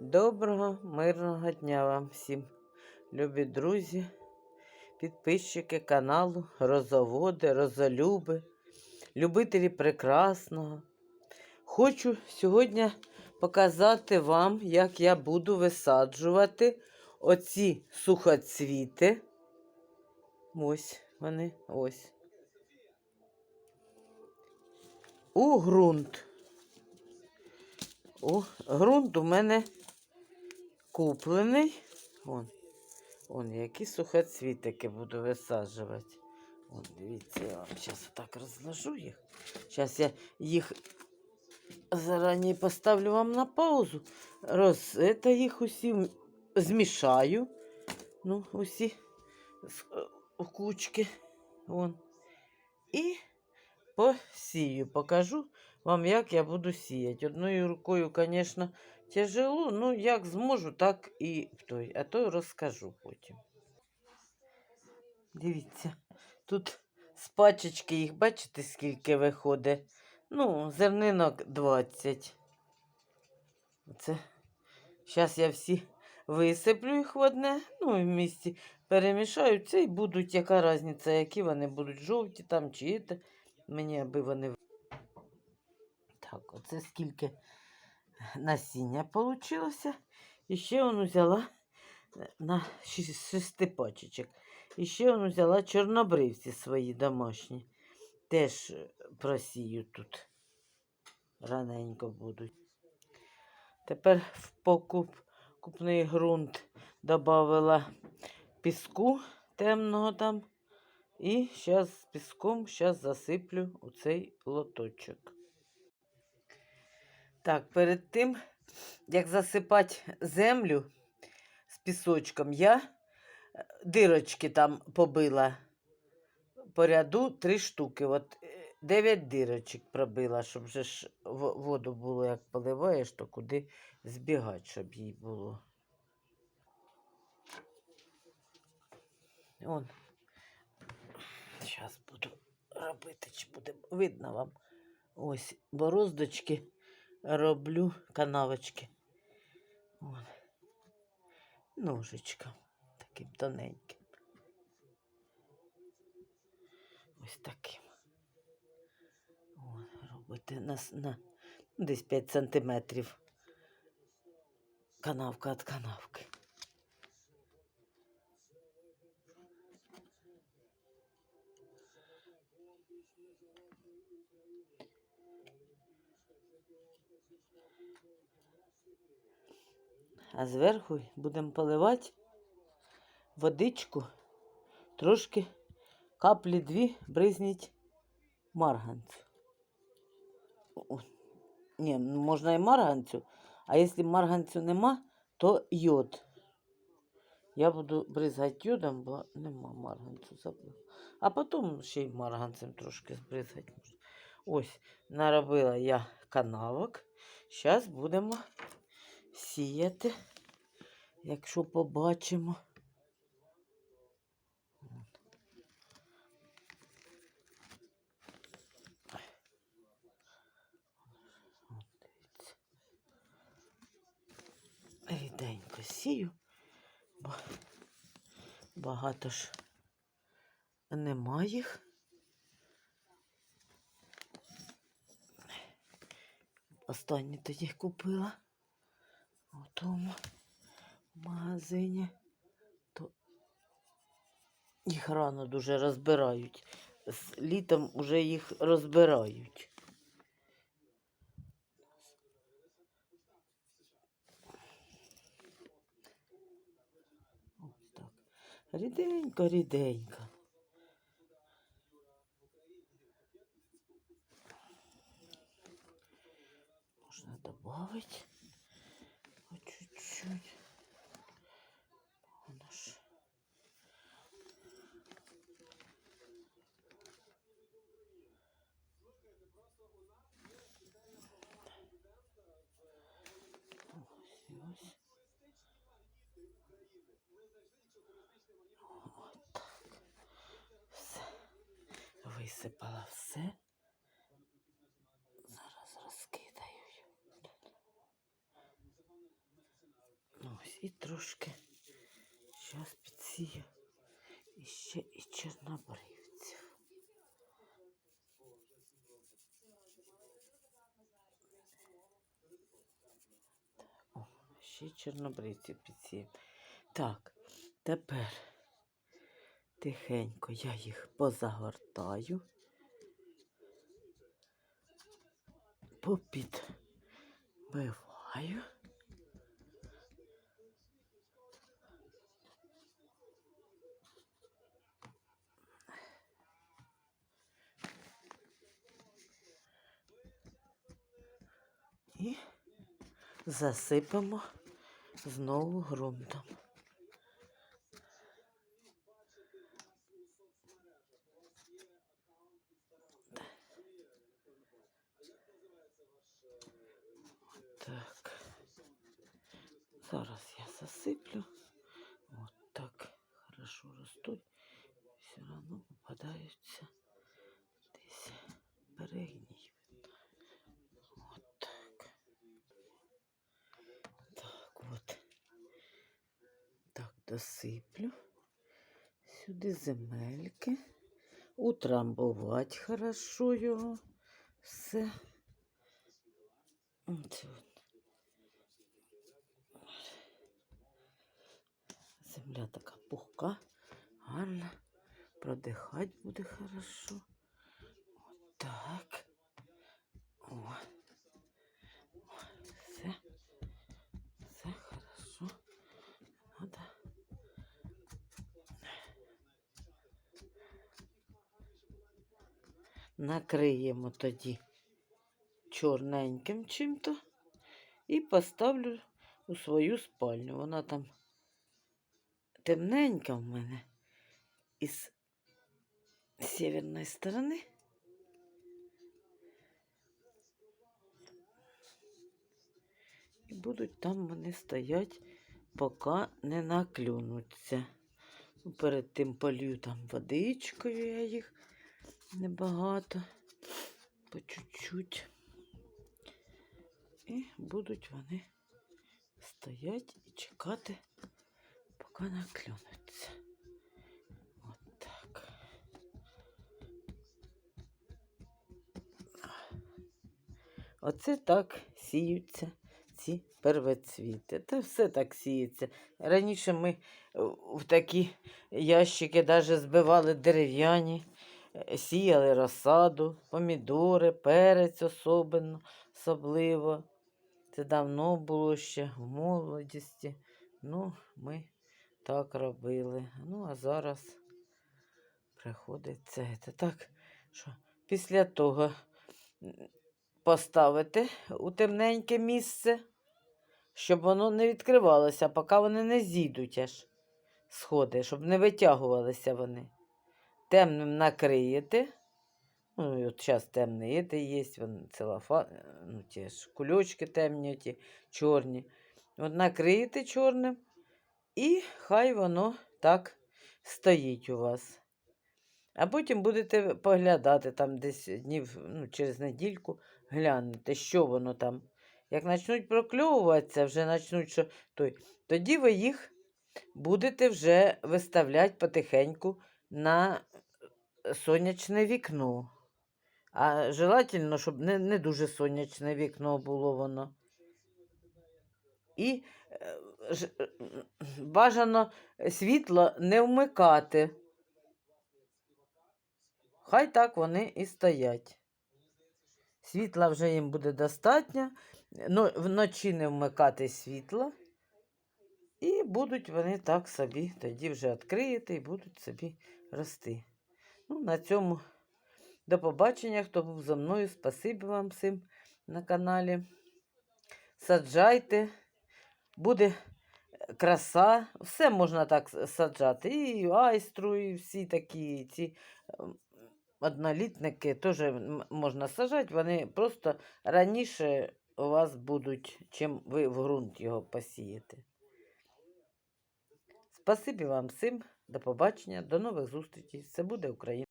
Доброго, мирного дня вам всім, любі друзі, підписчики каналу, розоводи, розолюби, любителі прекрасного. Хочу сьогодні показати вам, як я буду висаджувати оці сухоцвіти. Ось вони, ось. У ґрунт. О, ґрунт у мене куплений. Вон, вон які сухоцвітики буду висаджувати. Вон, дивіться, я вам зараз так розложу їх. Зараз я їх зарані поставлю вам на паузу. Роз, это їх усі змішаю. Ну, усі е, кучки. Вон. І посію. Покажу вам, як я буду сіяти. Одною рукою, звісно, тяжело, ну як зможу, так і той. А то розкажу потім. Дивіться, тут з пачечки їх, бачите, скільки виходить? Ну, зернинок 20. Оце. Зараз я всі висиплю їх в одне, ну, і в місці перемішаю. Це і будуть, яка різниця, які вони будуть жовті там чи це. Мені аби вони. Так, оце скільки насіння вийшло. І ще он взяла е, на шести пачечок. І ще он взяла чорнобривці свої домашні. Теж е, просію тут. Раненько будуть. Тепер в покуп купний ґрунт додавала піску темного там. І зараз з піском зараз засиплю у цей лоточок. Так, перед тим, як засипати землю з пісочком, я е, дирочки там побила по ряду три штуки. От е, дев'ять дирочок пробила, щоб вже ж воду було, як поливаєш, то куди збігати, щоб їй було. Он. Зараз буду робити, чи буде видно вам. Ось бороздочки роблю канавочки. От. Ножичком таким тоненьким. Ось таким. От, робити на, на десь 5 сантиметрів. Канавка від канавки. А зверху будемо поливати водичку, трошки каплі дві бризніть марганцю. Ні, ну, можна і марганцю, а якщо марганцю нема, то йод. Я буду бризгати йодом, бо нема марганцю забув. А потім ще й марганцем трошки збризгати можна. Ось, наробила я канавок. Зараз будемо сіяти, якщо побачимо. Ріденько сію, бо багато ж нема їх. Останні тоді купила тому магазині. То їх рано дуже розбирають. З літом вже їх розбирають. Ось так. Ріденько, ріденько. Можна добавить по чуть-чуть. Воно ж. Ось, і ось. От так. Все. Висипала все. Зараз розкидаю. Ось І трошки зараз підсію і ще і чорнобривців. О, ще чорнобривців підсію. Так, тепер тихенько я їх позагортаю. Попідбиваю. І засипемо знову ґрунтом. Так. Зараз я засиплю. Вот так хорошо ростуть. Все равно попадаються десь перегній. Вот так. Так, от. Так, досиплю. Сюди земельки. Утрамбувати хорошо його. Все. От. Земля така пухка, гарна. Продихати буде хорошо. От так. О. О, Все. Все хорошо. Надо. Накриємо тоді чорненьким чим-то і поставлю у свою спальню. Вона там темненька в мене із северної сторони. І будуть там вони стоять, поки не наклюнуться. Ну, Перед тим полью там водичкою я їх небагато, по чуть-чуть. І будуть вони стоять і чекати, поки наклюнуться. От так. Оце так сіються ці первоцвіти. Та все так сіється. Раніше ми е, в такі ящики навіть збивали дерев'яні, е, сіяли розсаду, помідори, перець особливо. особливо. Це давно було ще в молодості. Ну, ми так робили. Ну, а зараз приходить це. Так, що після того поставити у темненьке місце, щоб воно не відкривалося, поки вони не зійдуть аж сходи, щоб не витягувалися вони. Темним накриєте. Ну, і от зараз темне це є, вон целофан, ну, ті ж кульочки темні, ті чорні. От накриєте чорним, і хай воно так стоїть у вас. А потім будете поглядати там десь днів ну, через недільку, глянете, що воно там. Як почнуть прокльовуватися, вже почнуть, що той, тоді ви їх будете вже виставляти потихеньку на сонячне вікно. А желательно, щоб не, не дуже сонячне вікно було воно. І е, бажано світло не вмикати. Хай так вони і стоять. Світла вже їм буде достатньо. Ну, вночі не вмикати світло. І будуть вони так собі, тоді вже відкриєте і будуть собі рости. Ну, на цьому до побачення. Хто був за мною, спасибі вам всім на каналі. Саджайте, буде краса, все можна так саджати. І айстру, і всі такі ці однолітники теж можна саджати. Вони просто раніше у вас будуть, чим ви в ґрунт його посієте. Спасибі вам всім. До побачення, до нових зустрічей. Це буде Україна.